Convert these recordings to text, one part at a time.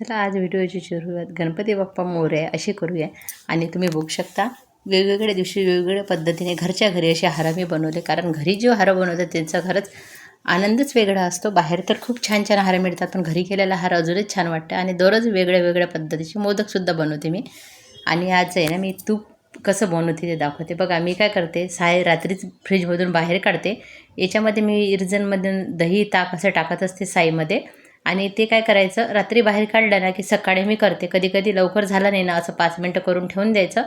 चला आज व्हिडिओची सुरुवात गणपती बाप्पा मोरया अशी करूया. आणि तुम्ही बघू शकता वेगवेगळ्या दिवशी वेगवेगळ्या पद्धतीने घरच्या घरी असे हार मी बनवले कारण घरी जे हार बनवतात त्यांचा खरंच आनंदच वेगळा असतो. बाहेर तर खूप छान छान हार मिळतात पण घरी केलेला हार अजूनच छान वाटतं. आणि दररोज वेगळ्या वेगळ्या पद्धतीचे मोदकसुद्धा बनवते मी. आणि आज आहे ना मी तूप कसं बनवते ते दाखवते. बघा मी काय करते साय रात्रीच फ्रीजमधून बाहेर काढते. याच्यामध्ये मी इर्जनमधून दही ताक असं टाकत असते साईमध्ये. आणि ते काय करायचं? रात्री बाहेर काढलं ना की सकाळी मी करते. कधी कधी लवकर झालं नाही ना असं पाच मिनटं करून ठेवून द्यायचं.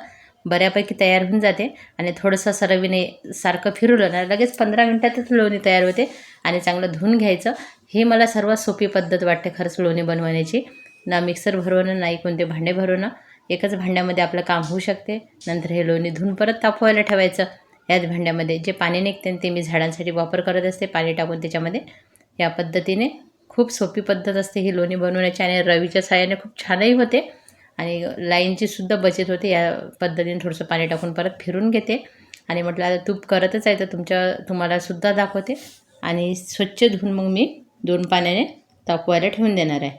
बऱ्यापैकी तयार होऊन जाते. आणि थोडंसं सरवीने सारखं फिरवलं ना लगेच पंधरा मिनटातच लोणी तयार होते आणि चांगलं धुवून घ्यायचं. हे मला सर्वात सोपी पद्धत वाटते खरंच लोणी बनवण्याची. ना मिक्सर भरवणं नाही कोणते भांडे भरवणं. एकच भांड्यामध्ये आपलं काम होऊ शकते. नंतर हे लोणी धुवून परत तापवायला ठेवायचं. याच भांड्यामध्ये जे पाणी निघते ते मी झाडांसाठी वापर करत असते पाणी टाकून त्याच्यामध्ये. या पद्धतीने खूप सोपी पद्धत असते ही लोणी बनवण्याची आणि रवीच्या साह्याने खूप छानही होते. आणि लाईनची सुद्धा बचत होते. या पद्धतीने थोडंसं पाणी टाकून परत फिरून घेते. आणि म्हटलं आता तूप करतच आहे तर तुमच्या तुम्हाला सुद्धा दाखवते. आणि स्वच्छ धुवून मग मी दोन पाण्याने तापवायला ठेवून देणार आहे.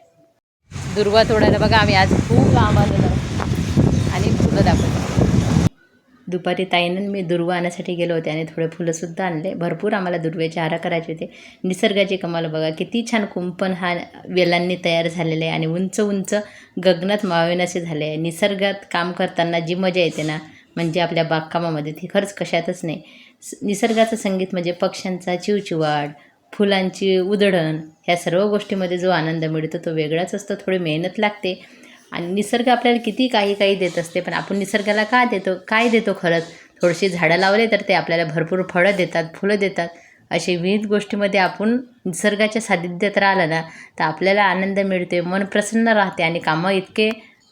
दुर्वा तोडायला बघा आम्ही आज खूप लांब आलेलो आणि फुलं दाखवते. दुपारी ताईनं मी दुर्वा आणण्यासाठी गेलो होते आणि थोडे फुलंसुद्धा आणले. भरपूर आम्हाला दुर्वेचे हारा करायचे होते. निसर्गाची कमाल बघा किती छान कुंपण हा वेलांनी तयार झालेले आहे आणि उंच उंच गगनात मावेनासे झाले आहे. निसर्गात काम करताना जी मजा येते ना म्हणजे आपल्या बागकामामध्ये ती खरंच कशातच नाही. निसर्गाचं संगीत म्हणजे पक्ष्यांचा चिवचिवाट फुलांची उधळण ह्या सर्व गोष्टीमध्ये जो आनंद मिळतो तो वेगळाच असतो. थोडी मेहनत लागते. आणि निसर्ग आपल्याला किती काही काही देत असते पण आपण निसर्गाला का देतो काय देतो खरंच? थोडीशी झाडं लावले तर ते आपल्याला भरपूर फळं देतात फुलं देतात. असे विविध गोष्टीमध्ये आपण निसर्गाच्या सानिध्यात राहिलं ना तर आपल्याला आनंद मिळते मन प्रसन्न राहते आणि कामं इतके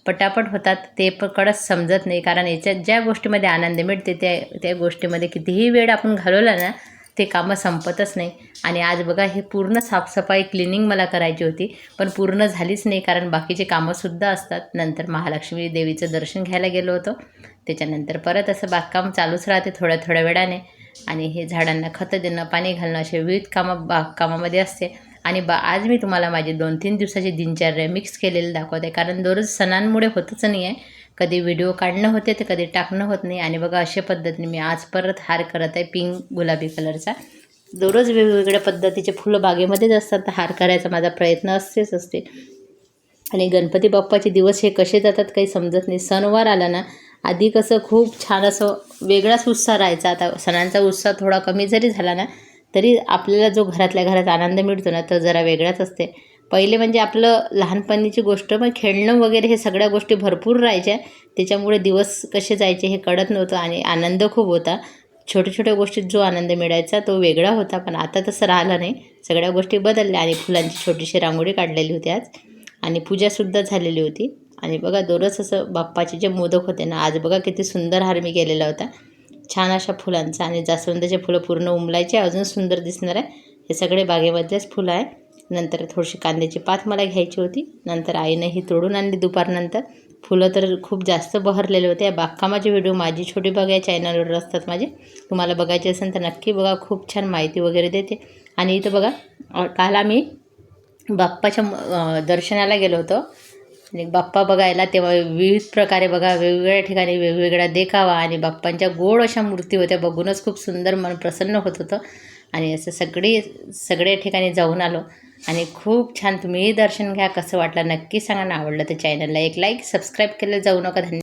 पटापट होतात ते पण कडच समजत नाही. कारण याच्यात ज्या गोष्टीमध्ये आनंद मिळते त्या त्या गोष्टीमध्ये कितीही वेळ आपण घालवला ना ते कामं संपतच नाही. आणि आज बघा हे पूर्ण साफसफाई क्लिनिंग मला करायची होती. पण पूर्ण झालीच नाही कारण बाकीचे कामंसुद्धा असतात. नंतर महालक्ष्मी देवीचं दर्शन घ्यायला गेलो होतो. त्याच्यानंतर परत असं बागकाम चालूच राहते थोड्या थोड्या वेळाने. आणि हे झाडांना खतं देणं पाणी घालणं असे विविध कामं बागकामामध्ये असते. आणि बा आज मी तुम्हाला माझी दोन तीन दिवसाची दिनचर्या मिक्स केलेली दाखवते. कारण दररोज सणांमुळे होतच नाही आहे कधी व्हिडिओ काढणं होते तर कधी टाकणं होत नाही. आणि बघा अशा पद्धतीने मी आज परत हार करत आहे पिंक गुलाबी कलरचा दररोज वेगवेगळ्या पद्धतीचे फुलं बागेमध्येच असतात. तर हार करायचा माझा प्रयत्न असतेच असते. आणि गणपती बाप्पाचे दिवस हे कसे जातात काही समजत नाही. सणवार आला ना आधी कसं खूप छान असं वेगळाच उत्साह राहायचा. आता सणांचा उत्साह थोडा कमी जरी झाला ना तरी आपल्याला जो घरातल्या घरात आनंद मिळतो ना तो जरा वेगळाच असते. पहिले म्हणजे आपलं लहानपणीची गोष्ट मग खेळणं वगैरे हे सगळ्या गोष्टी भरपूर राहायच्या. त्याच्यामुळे दिवस कसे जायचे हे कळत नव्हतं आणि आनंद खूप होता. छोट्या छोट्या गोष्टीत जो आनंद मिळायचा तो वेगळा होता. पण आता तसं राहिलं नाही. सगळ्या गोष्टी बदलल्या आणि फुलांची छोटीशी रांगोळी काढलेली होती आज. आणि पूजासुद्धा झालेली होती. आणि बघा दररोज असं बाप्पाचे जे मोदक होते ना आज बघा किती सुंदर हार मी केलेला होता. छान अशा फुलांचा आणि जास्वंदाचे फुलं पूर्ण उमलायचे अजून सुंदर दिसणार आहे. हे सगळे बागेमधलेच फुलं आहे. नंतर थोडीशी कांद्याची पात मला घ्यायची होती. नंतर आईनं ही तोडून आणली दुपारनंतर. फुलं तर खूप जास्त बहरलेले होते. या बागकामाचे व्हिडिओ माझी छोटी बाग या चॅनलवर असतात माझे. तुम्हाला बघायचे असेल तर नक्की बघा. खूप छान माहिती वगैरे देते. आणि इथं बघा काल आम्ही बाप्पाच्या दर्शनाला गेलो होतो. आणि बाप्पा बघायला तेव्हा विविध प्रकारे बघा वेगवेगळ्या ठिकाणी वेगवेगळा देखावा आणि बाप्पांच्या गोड अशा मूर्ती होत्या. बघूनच खूप सुंदर मन प्रसन्न होत होतं. आणि असं सगळी सगळ्या ठिकाणी जाऊन आलो. आणि खूप छान तुम्हीही दर्शन घ्या कसं वाटलं नक्की सांगा ना. आवडलं तर चॅनलला एक लाईक सबस्क्राईब केलं जाऊ नका. धन्यवाद.